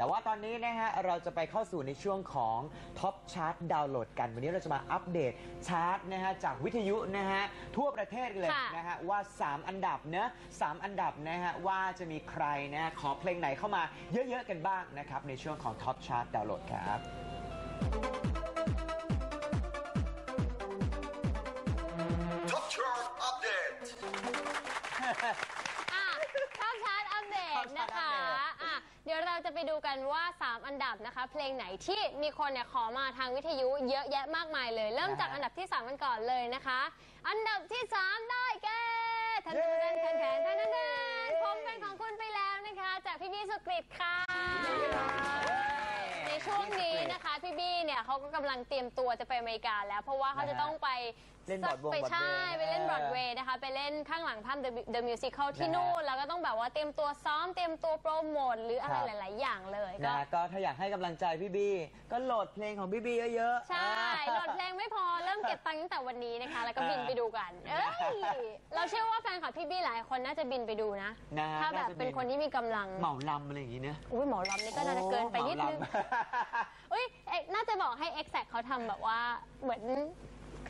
แต่ว่าตอนนี้นะฮะเราจะไปเข้าสู่ในช่วงของท็อปชาร์ตดาวน์โหลดกัน วันนี้เราจะมาอัปเดตชาร์ตนะฮะจากวิทยุนะฮะทั่วประเทศเลยค่ะนะฮะว่า 3 อันดับเนะสามอันดับนะฮะว่าจะมีใครนะฮะขอเพลงไหนเข้ามาเยอะๆกันบ้างนะครับในช่วงของท็อปชาร์ตดาวน์โหลดครับ Top Chart Update อะเข้าชาร์ตอัปเดตนะคะอะ เดี๋ยวเราจะไปดูกันว่า 3 อันดับนะคะ เพลงไหนที่มีคนเนี่ยขอมาทางวิทยุเยอะแยะมากมายเลย เริ่มจากอันดับที่ 3 กันก่อนเลยนะคะ อันดับที่ 3 ได้แก่ทันทันทันทันทันทันทันผมเป็นของคุณไปแล้วนะคะ จากพี่บี้สุกฤตค่ะใน ช่วงนี้นะคะพี่บี้เนี่ยเขาก็กำลังเตรียมตัวจะไปอเมริกาแล้ว เพราะว่าเขาจะต้องไปเล่นบอร์ดวงไปใช่ Broadway ไปเล่นเออบรอดเวย์นะคะ ไปเล่นข้างหลังภาพ The The Musical ที่นะฮะ นู่น แล้วก็ต้องแบบว่าเตรียมตัวซ้อมเตรียมตัวโปรโมทหรืออะไรครับหลาย ๆ อย่างเลยนะก็ฮะก็ถ้าอยากให้กำลังใจพี่บี้ก็โหลดเพลงของพี่บี้เยอะๆใช่อ่า โหลดเพลงไม่พอ เริ่มเก็บตังค์ตั้งแต่วันนี้นะคะ แล้วก็บินอ่าไปดูกัน เอ้ย เราเชื่อว่าแฟนคลับพี่บี้หลายคนน่าจะบินไปดูนะนะฮะถ้าแบบน่าจะบิน เป็นคนที่มีกำลัง เหมาลำอะไรอย่างงี้เนอะ อุ้ยหมอลำนี่ก็น่าจะเกินไปนิดนึงเหมาลอุ้ยเอ๊ะน่าจะบอกให้ e x a c t เขาทำแบบว่าเหมือนเขาเรี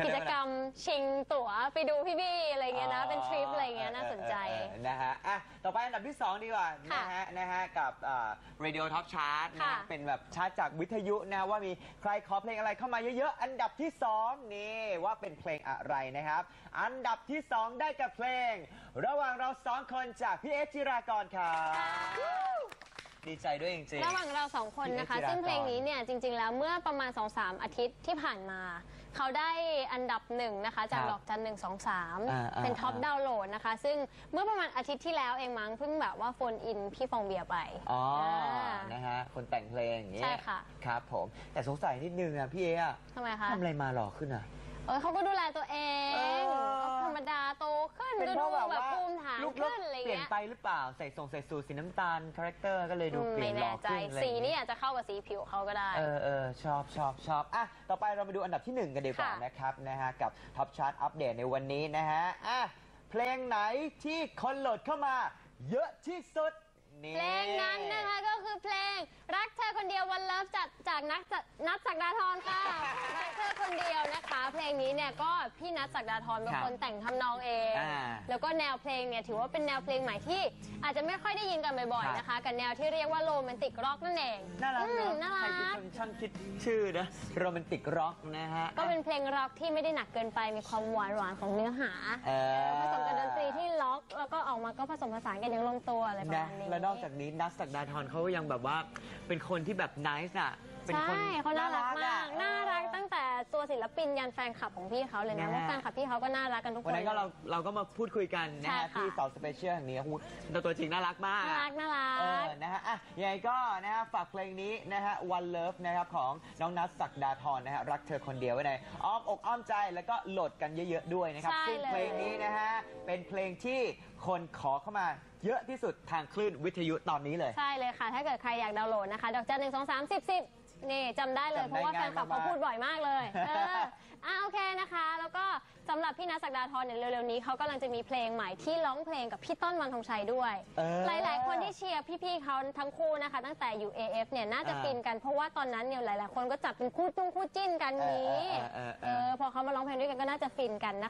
กิยกจว่าอะไรกรรมชิงตั๋วไปดูพี่บี้อะไรเงี้ยนะ เป็นทริปอะไรเงี้ยน่าสนใจเออเออเออนะฮะอะต่อไปอันดับที่ 2 ดีกว่าค่ะนะฮะนะฮะกับอ่า Radio Top Chart นะฮะค่ะเป็นแบบชาร์ตจากวิทยุนะว่ามีใครขอเพลงอะไรเข้ามาเยอะๆ อันดับที่ 2 นี่ ว่าเป็นเพลงอะไรนะครับ อันดับที่ 2 ได้กับเพลง ระหว่างเราสองคนจากพี่เอสจิรากรครับ ดีใจด้วยจริงๆระหว่างเราสองคนนะคะ พี่เอจิรากรซึ่งเพลงนี้เนี่ยจริง ๆ แล้วเมื่อประมาณ 2-3 อาทิตย์ที่ผ่านมา เขาได้อันดับหนึ่งนะคะ จากครับดอกจันหนึ่งสองสามอ่าอ่าเป็นท็อปอ่า ดาวน์โหลดนะคะ ซึ่งเมื่อประมาณอาทิตย์ที่แล้วเองมั้งเพิ่งแบบว่าโฟนอินพี่ฟองเบียร์ไปอ๋อานะฮะ คนแต่งเพลงอย่างเงี้ยใช่ค่ะ ครับผม แต่สงสัยนิดนึงอะพี่เออะทำไมคะ ทำอะไรมาหล่อขึ้นอะ เออเขาก็ดูแลตัวเองเออธรรมดาโต ขึ้นเป็นก็เพดูราะแบบแบบว่าภูมิฐานลูกขึ้นอะไรเปลี่ยนเงี้ยไปหรือเปล่าใส่ทรงใส่สูทสีน้ำตาลคาแรคเตอร์ก็เลยดูอืมเปลี่ยไม่นหล่แน่อใจขึ้นอะไรอสีย่างนี่เงี้ยอาจจะเข้ากับสีผิวเขาก็ได้ เออเออชอบชอบชอบอะต่อไปเรามาดูอันดับที่หนึ่งกันดีกว่าค่ะนะครับนะฮะกับท็อปชาร์ตอัปเดตในวันนี้นะฮะอะเพลงไหนที่คนโหลดเข้ามา เยอะที่สุด นี่ เพลงนั้นนะคะก็คือเพลงรักเธอคนเดียววันเลิฟจัดจากนักจัดนัดศักดาธรค่ะรักเธอคนเดียวนะคะ เพลงนี้เนี่ยก็พี่นัดศักดาธรเป็นครับคนแต่งทำนองเอง อ่าแล้วก็แนวเพลงเนี่ยถือว่าเป็นแนวเพลงใหม่ที่ อาจจะไม่ค่อยได้ยินกันบ่อยครับ ๆนะคะ กับแนวที่เรียกว่าโรแมนติกร็อกนั่นเองน่ารักอืเนมอะน่าใครเป็นรักคนช่างคิดชื่อนะโรแมนติกร็อกนะฮะ ก็เป็นเพลงร็อกที่ไม่ได้หนักเกินไปมีความหวานหวานๆของเนื้อหาเออ ผสมกับดนตรีที่ มาก็ผสมผสานกันอย่างลงตัวอะไรประนะมาณนี้ และนอกจากนี้นัสสักดาธรเขาก็ยังแบบว่าเป็นคนที่แบบนิสอะ เป็นใช่คนเขาน่ารักมากอะน่ารักตั้งแต่ตัวศิลปินยันแฟนคลับของพี่เขาเลยนะนะฮะ ว่าแฟนคลับพี่เขาก็น่ารักกันทุกคนวันนั้นก็เราเราก็มาพูดคุยกันนะใช่ฮะค่ะ ที่เสาสเปเชียลแห่งนี้โอ้โหแต่ตัวจริงน่ารักมากน่าอะ รักน่ารัเอกอนะฮะ อะ ยังไงก็นะฮะ ฝากเพลงนี้นะฮะ One Love นะครับของน้องนัทศักดาธรนะฮะ รักเธอคนเดียวไว้ในอ้อมอกอ้อมใจแล้วก็โหลดกันเยอะๆด้วยนะครับ ใช่ซึ่งเลย เพลงนี้นะฮะ เป็นเพลงที่คนขอเข้ามา เยอะที่สุดทางคลื่นวิทยุตอนนี้เลย ใช่เลยค่ะ ถ้าเกิดใครอยากดาวน์โหลดนะคะ ดอกจันหนึ่งสองสามสิบสิบนี่จำได้เลยจำได้เพราะว่าแฟนคลับง่ายมากๆเขาพูดบ่อยมากเลย เอออะโอเคนะคะ แล้วก็สำหรับพี่นัทศักดาธรเนี่ยเร็วๆนี้เขากำลังจะมีเพลงใหม่ที่ร้องเพลงกับพี่ต้นวันทองชัยด้วย เออหลายๆ คนที่เชียร์พี่ๆเขาทั้งคู่นะคะ ตั้งแต่อยู่ AF เนี่ยน่าจะอ่าฟินกันเพราะว่าตอนนั้นเนี่ยหลายๆ คนก็จับเป็นคู่จุ้งคู่จิ้นกันนี้เออเออเออเออ เออพอเขามาร้องเพลงด้วยกันก็น่าจะฟินกันนะ